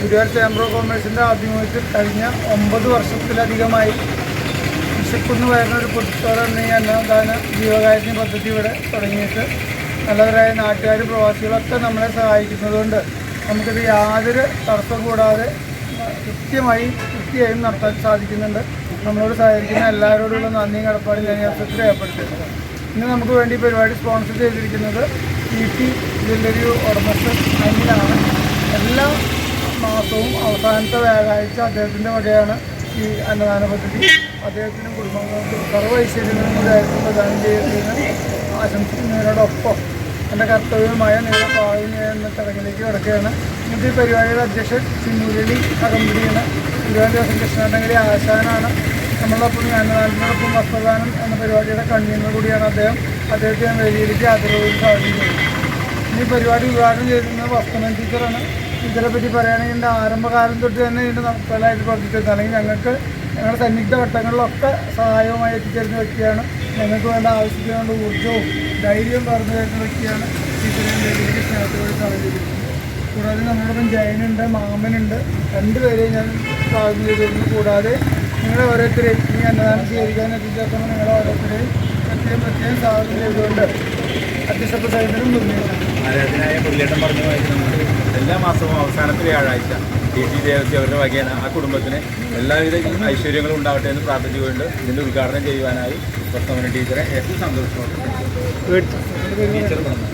Guruvayur chamber of കോമേഴ്സിന്റെ ആഭിമുഖ്യത്തിൽ കഴിഞ്ഞ ഒമ്പത് വർഷത്തിലധികമായി വിശക്കുന്നു വരുന്ന ഒരു പൊതുത്തോടെ അന്നദാന ജീവകാരുണ്യ പദ്ധതി ഇവിടെ തുടങ്ങിയിട്ട് നല്ലവരായ നാട്ടുകാരും പ്രവാസികളൊക്കെ നമ്മളെ സഹായിക്കുന്നതുകൊണ്ട് നമുക്കിത് യാതൊരു തടസ്സം കൂടാതെ കൃത്യമായി കൃത്യമായും നടത്താൻ സാധിക്കുന്നുണ്ട്. നമ്മളോട് സഹകരിക്കുന്ന എല്ലാവരോടുള്ള നന്ദിയും കടപ്പാടും ഞാൻ അവസരത്തിൽ രേഖപ്പെടുത്തുന്നത് ഇന്ന് നമുക്ക് വേണ്ടി പരിപാടി സ്പോൺസർ ചെയ്തിരിക്കുന്നത് ഇ ടി ജ്വല്ലറി ഉടമസ്ഥൻ അനിലാണ്. എല്ലാ മാസവും അവസാനത്തെ വ്യാഴാഴ്ച അദ്ദേഹത്തിന്റെ വകയാണ് ഈ അന്നദാന പദ്ധതി. അദ്ദേഹത്തിനും കുടുംബങ്ങൾക്കും സർവ ഐശ്വര്യങ്ങളും ആയിരിക്കും പ്രദാനം ചെയ്യുന്നതിന് ആശംസിക്കുന്നതിനോടൊപ്പം എന്റെ കർത്തവ്യമായ നിങ്ങളുടെ പാവിന് എന്ന ചടങ്ങിലേക്ക് കിടക്കുകയാണ്. ഇന്നത്തെ ഈ പരിപാടിയുടെ അധ്യക്ഷൻ ശ്രീ മുരളി അകമ്പടിയാണ്. തിരുവനന്തപുരം കൃഷ്ണാട്ടങ്കരി ആശാനാണ്. നമ്മളൊപ്പം അന്നദാനത്തിനോടൊപ്പം വസ്ത്രദാനം എന്ന പരിപാടിയുടെ കൺവീനർ കൂടിയാണ് അദ്ദേഹം. അദ്ദേഹത്തെ ഞാൻ വേദിയിലേക്ക് ആദരവും സാധിക്കുന്നത് ഈ പരിപാടി ഉദ്ഘാടനം ചെയ്തിരുന്നത് വസ്ത്രമൻ ടീച്ചറാണ്. ടീച്ചറെ പറ്റി പറയുകയാണെങ്കിൽ എന്റെ ആരംഭകാലം തൊട്ട് തന്നെ ഇതിന്റെ നടപ്പാലായിട്ട് പ്രവർത്തിച്ചിരുന്നത് അല്ലെങ്കിൽ ഞങ്ങൾക്ക് ഞങ്ങളുടെ സന്നിഗ്ധ ഘട്ടങ്ങളിലൊക്കെ സഹായവുമായി എത്തിച്ചേരുന്ന വ്യക്തിയാണ്. ഞങ്ങൾക്ക് വേണ്ട ആവശ്യത്തിന് വേണ്ട ഊർജവും ധൈര്യവും പറഞ്ഞു തരുന്ന വ്യക്തിയാണ് ടീച്ചറിന്റെ വേദിയിലേക്ക് സ്നേഹത്തോട് സാഹചര്യം കൂടാതെ നമ്മളോടൊപ്പം ജയനുണ്ട് മാമനുണ്ട്. രണ്ടുപേരെയും ഞാൻ സ്വാഗതം ചെയ്തിരുന്നു. കൂടാതെ നിങ്ങളെ ഓരോരുത്തരെയും ഈ അന്നദാനം സ്വീകരിക്കാൻ എത്തിച്ചേർക്കുമ്പോൾ നിങ്ങളെ ഓരോരുത്തരെയും പ്രത്യേകം പ്രത്യേകം സ്വാഗതം ചെയ്തുകൊണ്ട് അധ്യക്ഷ പ്രസംഗത്തിനും നിർണയിക്കണം ആരാധനായ പുള്ളിയേട്ടൻ പറഞ്ഞു നമ്മൾ എല്ലാ മാസവും അവസാനത്തെ വ്യാഴാഴ്ച ടി ടി ദേവസ്വം അവരുടെ വകയാണ് ആ കുടുംബത്തിന് എല്ലാവിധ ഐശ്വര്യങ്ങളും ഉണ്ടാവട്ടെ എന്ന് പ്രാർത്ഥിച്ചുകൊണ്ട് ഇതിന്റെ ഉദ്ഘാടനം ചെയ്യുവാനായി പ്രസ്തവന ടീച്ചറെ ഏറ്റവും സന്തോഷത്തോടെ ടീച്ചർ പറഞ്ഞു.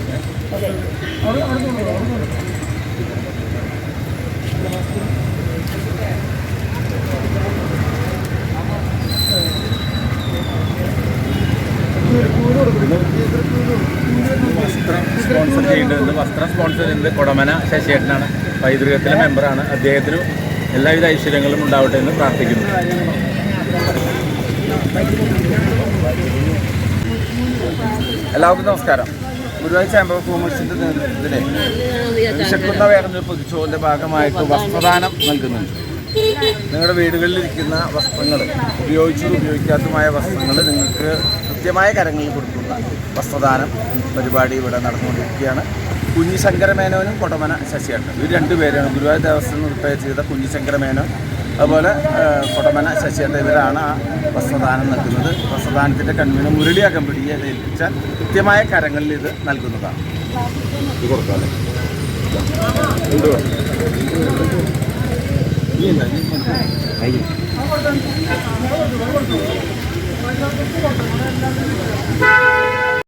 വസ്ത്രം സ്പോൺസർ ചെയ്യുന്നത് കൊടമന ശശിയേട്ടനാണ്. പൈതൃകത്തിലെ മെമ്പറാണ് അദ്ദേഹത്തിനും എല്ലാവിധ ഐശ്വര്യങ്ങളും ഉണ്ടാവട്ടെ എന്ന് പ്രാർത്ഥിക്കുന്നു. എല്ലാവർക്കും നമസ്കാരം. ഗുരുവായൂർ ചേംബർ ഓഫ് കോമേഴ്സിന്റെ നേതൃത്വത്തിൽ വിശക്കുന്ന വേറൊരു പൊതിച്ചോറിന്റെ ഭാഗമായിട്ട് വസ്ത്രദാനം നൽകുന്നുണ്ട്. നിങ്ങളുടെ വീടുകളിലിരിക്കുന്ന വസ്ത്രങ്ങൾ ഉപയോഗിച്ചതും ഉപയോഗിക്കാത്തതുമായ വസ്ത്രങ്ങൾ നിങ്ങൾക്ക് കൃത്യമായ കരങ്ങളിൽ കൊടുക്കുന്ന വസ്ത്രദാനം പരിപാടി ഇവിടെ നടന്നുകൊണ്ടിരിക്കുകയാണ്. കുഞ്ഞിശങ്കര മേനോനും കൊടമന ശശിയേട്ടൻ. ഇവർ രണ്ടുപേരാണ് ഗുരുവായൂർ ദേവസ്വം റിപ്പയർ ചെയ്ത കുഞ്ഞിശങ്കര മേനോൻ അതുപോലെ കൊടമന ശശിയേട്ടൻ ഇവരാണ് ആ വസ്ത്രദാനം നൽകുന്നത്. വസ്ത്രദാനത്തിന്റെ കൺവീനർ മുരളി അകമ്പടിയെ ഏൽപ്പിച്ച കൃത്യമായ കരങ്ങളിൽ ഇത് നൽകുന്നതാണ്. ഇത് you.